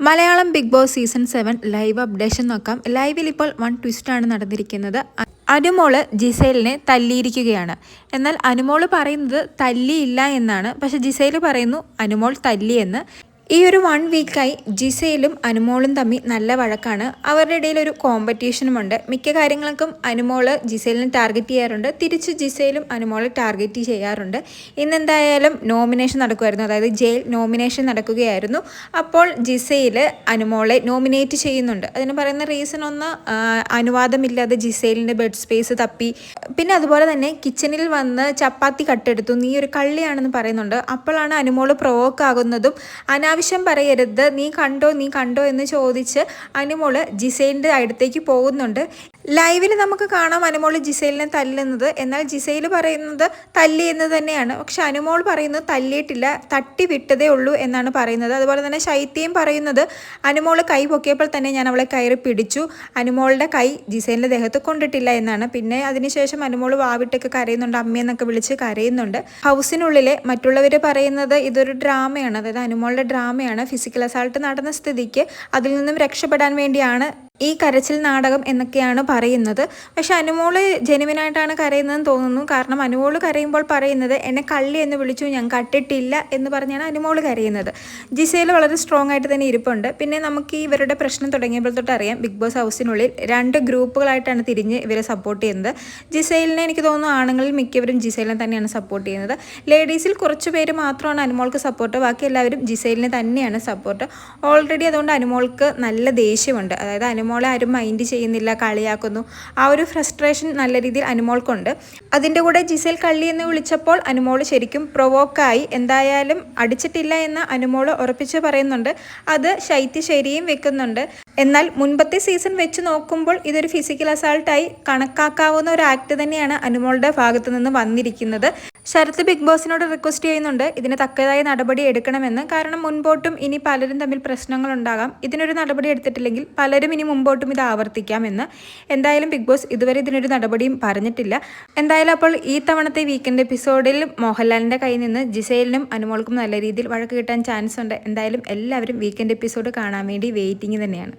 Malayalam Bigg Boss season seven live updation നോക്കാം. ലൈവിൽ ഇപ്പോൾ വൺ ട്വിസ്റ്റാണ് നടന്നിരിക്കുന്നത്. അനുമോൾ ജിസൈലിനെ തല്ലിയിരിക്കുകയാണ്. എന്നാൽ അനുമോൾ പറയുന്നത് തല്ലിയില്ല എന്നാണ്. പക്ഷെ ജിസൈൽ പറയുന്നു അനുമോൾ തല്ലിയെന്ന്. ഈ ഒരു വൺ വീക്കായി ജിസയിലും അനുമോളും തമ്മിൽ നല്ല വഴക്കാണ്. അവരുടെ ഇടയിൽ ഒരു കോമ്പറ്റീഷനുമുണ്ട് മിക്ക കാര്യങ്ങൾക്കും അനുമോൾ ജിസയിലിനെ ടാർഗറ്റ് ചെയ്യാറുണ്ട്. തിരിച്ച് ജിസയിലും അനുമോളെ ടാർഗറ്റ് ചെയ്യാറുണ്ട്. ഇന്നെന്തായാലും നോമിനേഷൻ നടക്കുമായിരുന്നു അതായത് ജയിൽ നോമിനേഷൻ നടക്കുകയായിരുന്നു. അപ്പോൾ ജിസയിൽ അനുമോളെ നോമിനേറ്റ് ചെയ്യുന്നുണ്ട്. അതിന് പറയുന്ന റീസൺ ഒന്ന് അനുവാദമില്ലാതെ ജിസയിലിന്റെ ബെഡ് സ്പേസ് തപ്പി. പിന്നെ അതുപോലെ തന്നെ കിച്ചണിൽ വന്ന് ചപ്പാത്തി കട്ടെടുത്തു. നീ ഒരു കള്ളിയാണെന്ന് പറയുന്നുണ്ട്. അപ്പോഴാണ് അനുമോൾ പ്രൊവോക്ക് ആകുന്നതും അനാവശ്യം പറയരുത്. നീ കണ്ടോ നീ കണ്ടോ എന്ന് ചോദിച്ച് അനുമോൾ ജിസൈന്റെ അടുത്തേക്ക് പോകുന്നുണ്ട്. ലൈവിൽ നമുക്ക് കാണാം അനുമോൾ ജിസൈലിനെ തല്ലുന്നത്. എന്നാൽ ജിസൈൽ പറയുന്നത് തല്ലി എന്ന് തന്നെയാണ്. പക്ഷെ അനുമോൾ പറയുന്നത് തല്ലിയിട്ടില്ല തട്ടി വിട്ടതേ ഉള്ളൂ എന്നാണ് പറയുന്നത്. അതുപോലെ തന്നെ ശൈത്യം പറയുന്നത് അനുമോൾ കൈ പൊക്കിയപ്പോൾ തന്നെ ഞാൻ അവളെ കയറി പിടിച്ചു. അനുമോളുടെ കൈ ജിസൈലിന്റെ ദേഹത്ത് കൊണ്ടിട്ടില്ല എന്നാണ്. പിന്നെ അതിനുശേഷം അനുമോൾ വാവിട്ടൊക്കെ കരയുന്നുണ്ട് അമ്മയെന്നൊക്കെ വിളിച്ച് കരയുന്നുണ്ട്. ഹൗസിനുള്ളിലെ മറ്റുള്ളവർ പറയുന്നത് ഇതൊരു ഡ്രാമയാണ്. അതായത് അനുമോളുടെ ഡ്രാമയാണ്. ഫിസിക്കൽ അസാൾട്ട് നടന്ന സ്ഥിതിക്ക് അതിൽ നിന്നും രക്ഷപ്പെടാൻ വേണ്ടിയാണ് ഈ കരച്ചിൽ നാടകം എന്നൊക്കെയാണ് പറയുന്നത്. പക്ഷെ അനുമോൾ ജെനുവിനായിട്ടാണ് കരയുന്നതെന്ന് തോന്നുന്നു. കാരണം അനുമോൾ കരയുമ്പോൾ പറയുന്നത് എന്നെ കള്ളി എന്ന് വിളിച്ചു ഞാൻ കട്ടിട്ടില്ല എന്ന് പറഞ്ഞാണ് അനുമോൾ കരയുന്നത്. ജിസയിൽ വളരെ സ്ട്രോങ് ആയിട്ട് തന്നെ ഇരിപ്പുണ്ട്. പിന്നെ നമുക്ക് ഇവരുടെ പ്രശ്നം തുടങ്ങിയപ്പോൾ തൊട്ട് അറിയാം ബിഗ് ബോസ് ഹൗസിനുള്ളിൽ രണ്ട് ഗ്രൂപ്പുകളായിട്ടാണ് തിരിഞ്ഞ് ഇവരെ സപ്പോർട്ട് ചെയ്യുന്നത്. ജിസൈലിനെ എനിക്ക് തോന്നുന്നു ആണുങ്ങളിൽ മിക്കവരും ജിസൈലിനെ തന്നെയാണ് സപ്പോർട്ട് ചെയ്യുന്നത്. ലേഡീസിൽ കുറച്ച് പേര് മാത്രമാണ് അനുമോൾക്ക് സപ്പോർട്ട് ബാക്കി എല്ലാവരും ജിസൈലിനെ തന്നെയാണ് സപ്പോർട്ട് ഓൾറെഡി അതുകൊണ്ട് അനുമോൾക്ക് നല്ല ദേഷ്യമുണ്ട്. അതായത് അനുമോളെ ആരും മൈൻഡ് ചെയ്യുന്നില്ല കളിയാക്കുന്നു. ആ ഒരു ഫ്രസ്ട്രേഷൻ നല്ല രീതിയിൽ അനുമോൾക്കുണ്ട്. അതിന്റെ കൂടെ ജിസേൽ കള്ളി എന്ന് വിളിച്ചപ്പോൾ അനുമോൾ ശരിക്കും പ്രൊവോക്കായി എന്തായാലും അടിച്ചിട്ടില്ല എന്ന് അനുമോൾ ഉറപ്പിച്ച് പറയുന്നുണ്ട്. അത് ശൈത്യ ശരിയും വെക്കുന്നുണ്ട്. എന്നാൽ മുൻപത്തെ സീസൺ വെച്ച് നോക്കുമ്പോൾ ഇതൊരു ഫിസിക്കൽ അസാൾട്ടായി കണക്കാക്കാവുന്ന ഒരു ആക്ട് തന്നെയാണ് അനുമോളുടെ ഭാഗത്തു നിന്ന് വന്നിരിക്കുന്നത്. ശരത് ബിഗ് ബോസിനോട് റിക്വസ്റ്റ് ചെയ്യുന്നുണ്ട്. ഇതിന് തക്കതായ നടപടി എടുക്കണമെന്ന്. കാരണം മുൻപോട്ടും ഇനി പലരും തമ്മിൽ പ്രശ്നങ്ങൾ ഉണ്ടാകാം. ഇതിനൊരു നടപടി എടുത്തിട്ടില്ലെങ്കിൽ പലരും ഇനി മുമ്പോട്ടും ഇത് ആവർത്തിക്കാമെന്ന്. എന്തായാലും ബിഗ് ബോസ് ഇതുവരെ ഇതിനൊരു നടപടിയും പറഞ്ഞിട്ടില്ല. എന്തായാലും അപ്പോൾ ഈ തവണത്തെ വീക്കെൻഡ് എപ്പിസോഡിൽ മോഹൻലാലിന്റെ കയ്യിൽ നിന്ന് ജിസൈലിനും അനുമോൾക്കും നല്ല രീതിയിൽ വഴക്ക് കിട്ടാൻ ചാൻസ് ഉണ്ട്. എന്തായാലും എല്ലാവരും വീക്കെൻഡ് എപ്പിസോഡ് കാണാൻ വേണ്ടി വെയിറ്റിംഗ് തന്നെയാണ്.